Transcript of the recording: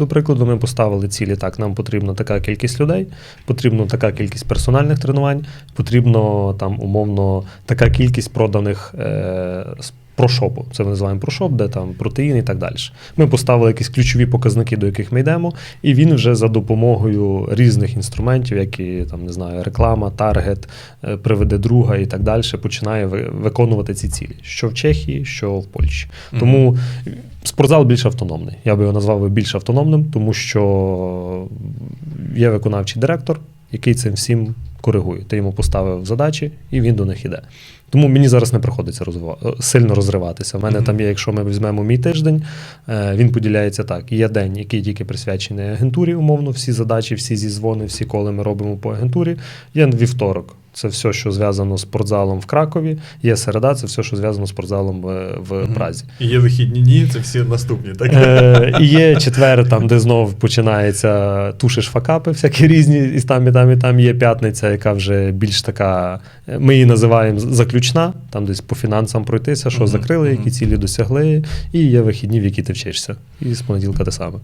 До прикладу, ми поставили цілі так. Нам потрібна така кількість людей, потрібна така кількість персональних тренувань, потрібно там умовно така кількість проданих е, прошопу. Це ми називаємо прошоп, де там протеїни і так далі. Ми поставили якісь ключові показники, до яких ми йдемо, і він вже за допомогою різних інструментів, які там не знаю, реклама, таргет, е, приведе друга і так далі, починає виконувати ці цілі, що в Чехії, що в Польщі. Тому спортзал більш автономний. Я би його назвав більш автономним, тому що є виконавчий директор, який цим всім коригує. Ти йому поставив задачі, і він до них іде. Тому мені зараз не приходиться розвива- сильно розриватися. У мене Мгм. там є, якщо ми візьмемо мій тиждень, е, він поділяється так: є день, який тільки присвячений агентурі, умовно, всі задачі, всі зізвони, всі коли ми робимо по агентурі. Є вівторок. Це все, що зв'язано з спортзалом в Кракові. Є середа, це все, що зв'язано з спортзалом в, в Празі. І є вихідні дні, це всі наступні, так? Е, і є четвер, там, де знов починається тушиш факапи, всякі різні, і там, і там, і там є п'ятниця, яка вже більш така. е, Ми її називаємо заключна, там десь по фінансам пройтися, що закрили, які цілі досягли, і є вихідні, в які ти вчишся. І з понеділка те саме.